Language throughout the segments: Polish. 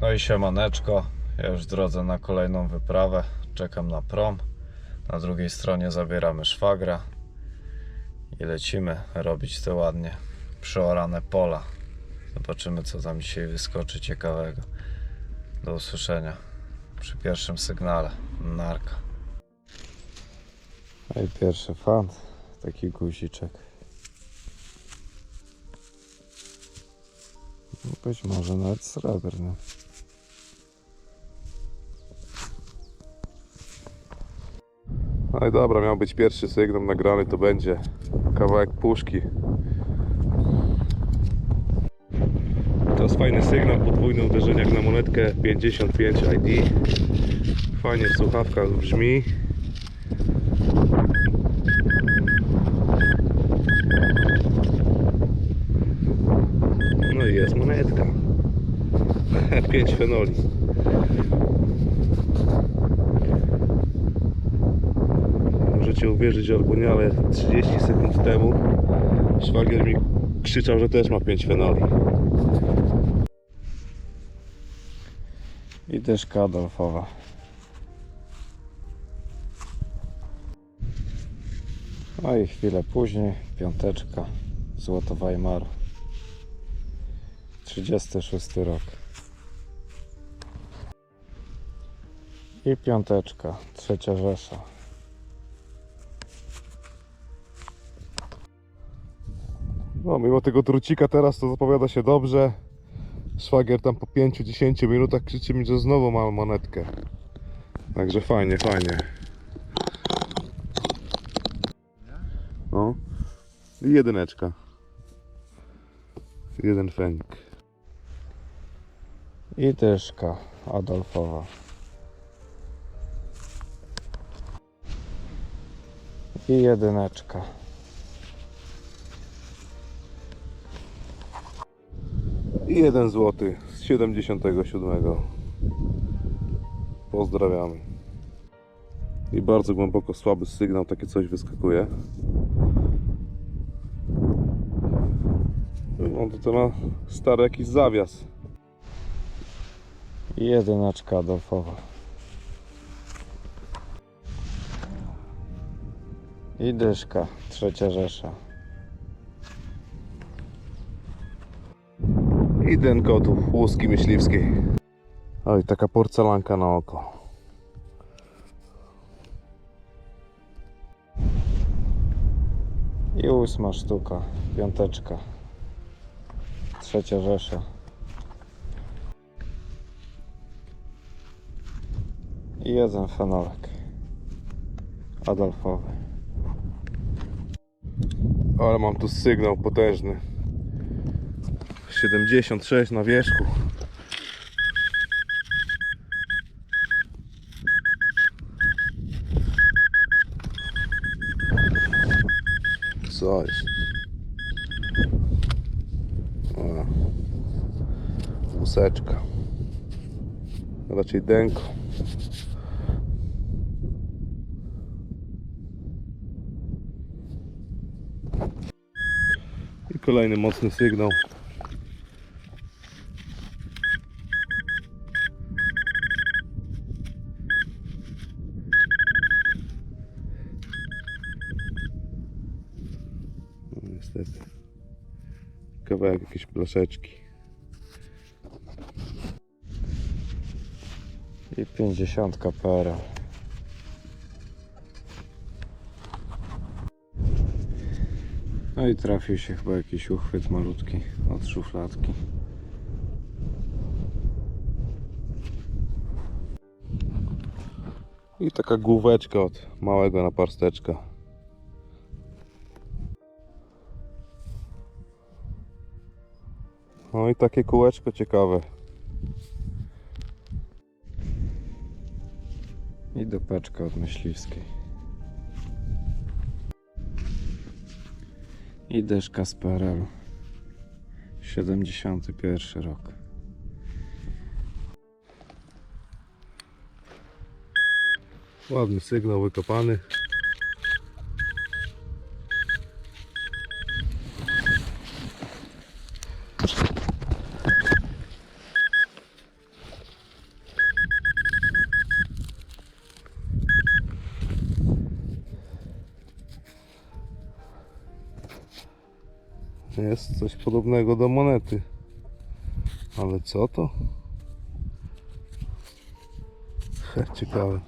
No i siemaneczko, ja już w drodze na kolejną wyprawę, czekam na prom. Na drugiej stronie zabieramy szwagra i lecimy robić te ładnie przeorane pola. Zobaczymy co tam dzisiaj wyskoczy ciekawego. Do usłyszenia przy pierwszym sygnale. Narka. No i pierwszy fan, taki guziczek. Być może nawet srebrny. No i dobra, miał być pierwszy sygnał nagrany, to będzie kawałek puszki. To jest fajny sygnał, podwójny uderzeniak na monetkę 55 ID. Fajnie w słuchawkach brzmi. No i jest monetka. 5 fenoli. Możecie uwierzyć albo nie, ale 30 sekund temu szwagier mi krzyczał, że też ma 5 fenoli. I dyszka Adolfowa. No i chwilę później, piąteczka, Złoto Weimaru. 36 rok. I piąteczka, trzecia Rzesza. No, mimo tego trucika teraz to zapowiada się dobrze. Szwagier tam po 5-10 minutach krzyczy mi, że znowu mam monetkę. Także fajnie, fajnie. No. I jedyneczka. Jeden fenik. I dyszka Adolfowa. I jedyneczka. I jeden złoty z 77. Pozdrawiamy. I bardzo głęboko słaby sygnał, takie coś wyskakuje. Wygląda to na stary jakiś zawias. I jedyneczka Adolfowa. I dyszka, trzecia Rzesza. Ten kot łuski myśliwskiej. Oj, taka porcelanka na oko. I ósma sztuka, piąteczka. Trzecia Rzesza. I jeden fenolek. Adolfowy. Ale mam tu sygnał potężny. 76 na wierzchu. Co jest? O. Łuseczka. Raczej denko. I kolejny mocny sygnał. Niestety. Kawałek jakiejś blaszeczki. I pięćdziesiątka PRL. No i trafił się chyba jakiś uchwyt malutki od szufladki. I taka główeczka od małego naparsteczka. I takie kółeczko ciekawe. I dupeczka od myśliwskiej. I dyszka z PRL-u. 71 rok. Ładny sygnał wykopany. Jest coś podobnego do monety. Ale co to? Ciekawe.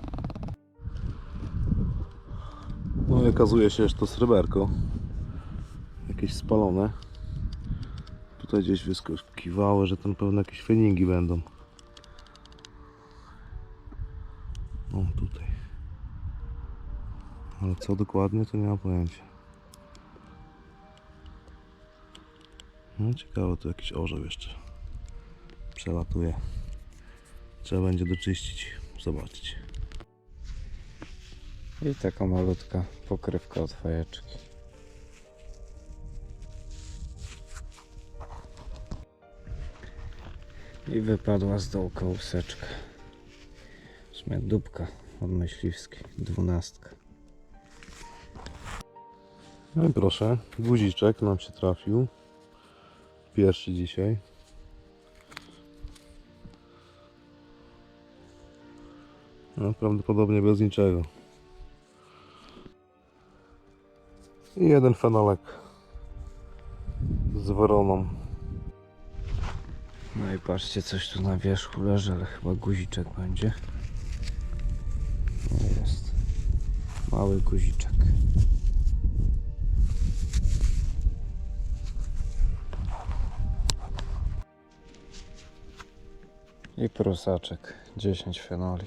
No i okazuje się, że to sreberko. Jakieś spalone. Tutaj gdzieś wyskakiwało, że tam pewno jakieś feningi będą. O, tutaj. Ale co dokładnie, to nie mam pojęcia. No ciekawe, tu jakiś orzeł jeszcze przelatuje. Trzeba będzie doczyścić, zobaczyć. I taka malutka pokrywka od fajeczki. I wypadła z dołka łuseczka. W sumie dupka od myśliwskiej, dwunastka. No i proszę, guziczek nam się trafił. Pierwszy dzisiaj. No, prawdopodobnie bez niczego. I jeden fenolek z woroną. No i patrzcie, coś tu na wierzchu leży, ale chyba guziczek będzie. No jest. Mały guziczek. I prusaczek. 10 fenoli.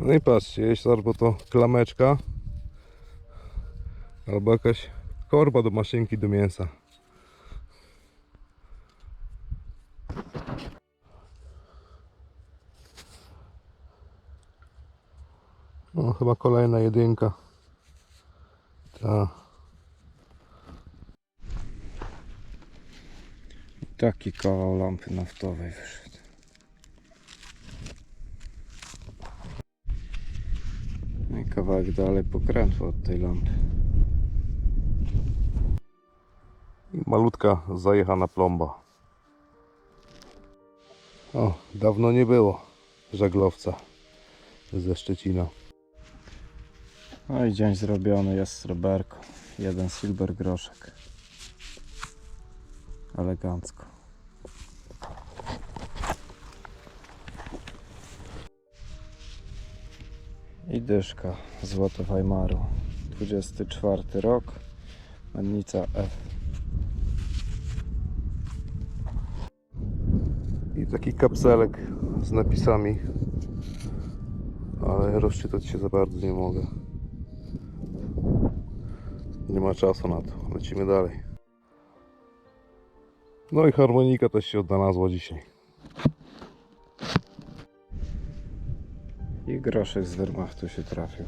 No i patrzcie, jest albo to klameczka, albo jakaś korba do maszynki do mięsa. No chyba kolejna jedynka. Ta. Taki kawał lampy naftowej wyszedł. No i kawałek dalej pokrętło od tej lampy. I malutka zajechana plomba. O, dawno nie było żaglowca ze Szczecina. No i dzień zrobiony, jest sreberko. Jeden silver groszek. Elegancko. I dyszka Złoto Weimaru. 24 rok. Mennica F. I taki kapselek z napisami. Ale rozczytać się za bardzo nie mogę. Nie ma czasu na to. Lecimy dalej. No i harmonika też się odnalazła dzisiaj. I groszek z Wehrmachtu się trafił.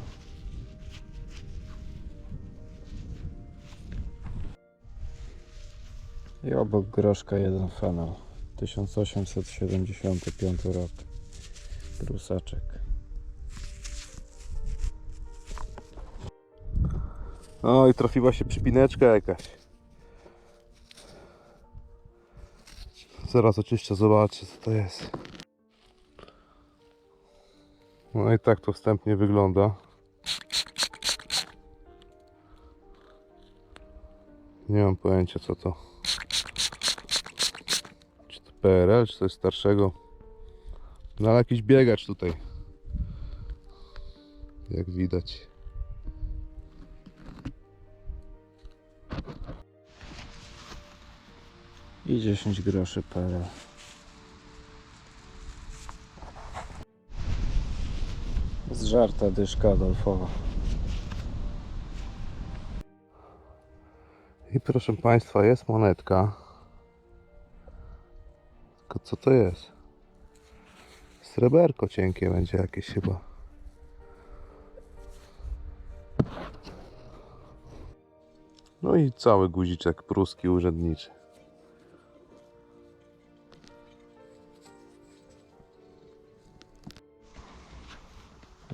I obok groszka jeden fenol. 1875 rok. Prusaczek. No i trafiła się przypineczka jakaś. Zaraz oczywiście zobaczę co to jest. No i tak to wstępnie wygląda. Nie mam pojęcia co to. Czy to PRL, czy coś starszego. No ale jakiś biegacz tutaj. Jak widać. I 10 groszy PRL. Zżarta dyszka Adolfowa. I proszę Państwa, jest monetka. Tylko co to jest? Sreberko cienkie będzie jakieś chyba. No i cały guziczek pruski urzędniczy.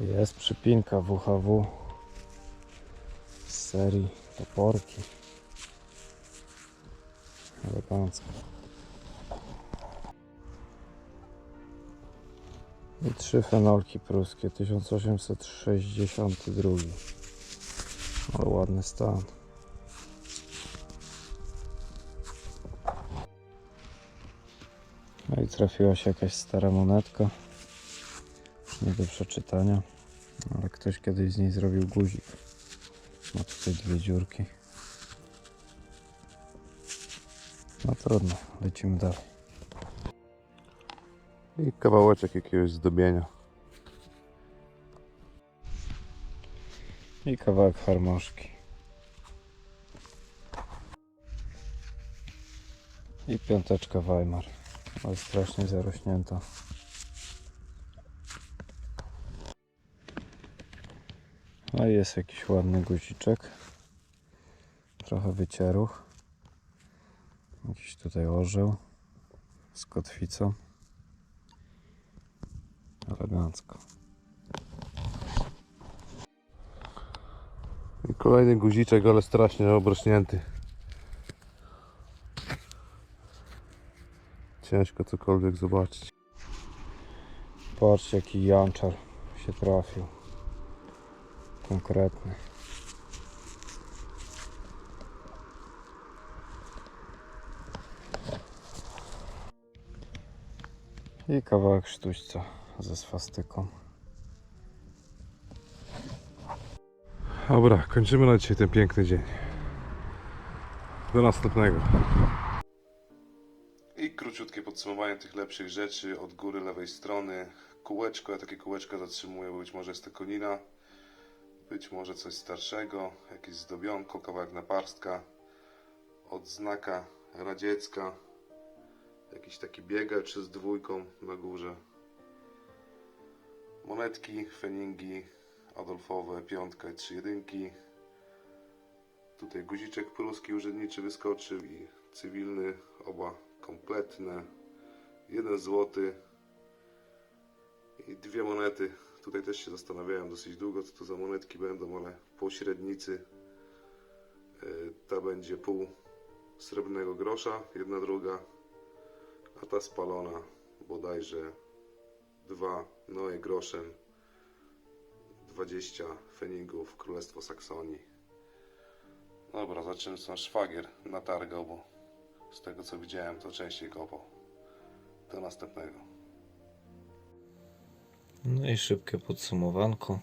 Jest przypinka WHW z serii toporki. Elegancko. I trzy fenolki pruskie, 1862. Ale ładny stan. No i trafiła się jakaś stara monetka. Nie do przeczytania, ale ktoś kiedyś z niej zrobił guzik. Ma tutaj dwie dziurki. No trudno, lecimy dalej. I kawałeczek jakiegoś zdobienia. I kawałek harmoszki. I piąteczka Weimar. Ale strasznie zarośnięta. A jest jakiś ładny guziczek. Trochę wycieruch. Jakiś tutaj orzeł z kotwicą. Elegancko. I kolejny guziczek, ale strasznie obrośnięty. Ciężko cokolwiek zobaczyć. Patrzcie jaki janczar się trafił. Konkretny. I kawałek sztućca ze swastyką. Dobra, kończymy na dzisiaj ten piękny dzień. Do następnego. I króciutkie podsumowanie tych lepszych rzeczy od góry lewej strony. Kółeczko, ja takie kółeczko zatrzymuję, bo być może jest to konina, być może coś starszego, jakieś zdobionko, kawałek naparstka, odznaka radziecka, jakiś taki biegacz z dwójką na górze. Monetki, feningi, Adolfowe, piątka i trzy jedynki. Tutaj guziczek pruski urzędniczy wyskoczył i cywilny, oba kompletne. Jeden złoty i dwie monety. Tutaj też się zastanawiałem dosyć długo, co to za monetki będą, ale pośrednicy. Yy, Ta będzie pół srebrnego grosza, jedna druga, a ta spalona bodajże dwa noe groszem 20 feningów Królestwo Saksonii. Dobra, zobaczymy co szwagier natargał, bo z tego co widziałem to częściej kopał. Do następnego. No i szybkie podsumowanko.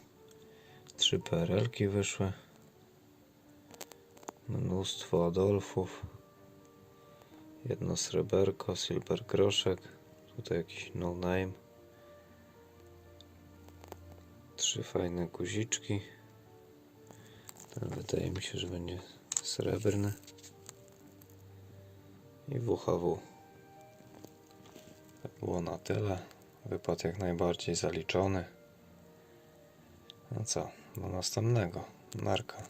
Trzy PRL-ki wyszły. Mnóstwo Adolfów. Jedno sreberko, silver groszek. Tutaj jakiś no name. Trzy fajne guziczki. Ten wydaje mi się, że będzie srebrny. I WHW. To było na tyle. Wypad jak najbardziej zaliczony. No co, do następnego. Narka.